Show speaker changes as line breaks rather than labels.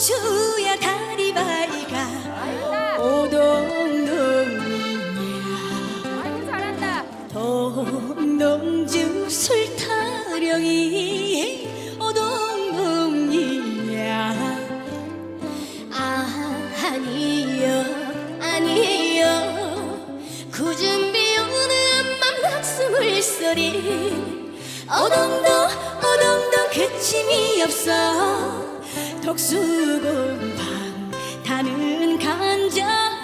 고추야 다리바이가 오동동이야.
아이고 잘한다.
동동주 술타령이 오동동이야. 아니요 아니요. 굳은 비오는 밤 낙수물 소리. 오동동 오동동 그침이 없어 독수공방 타는 간장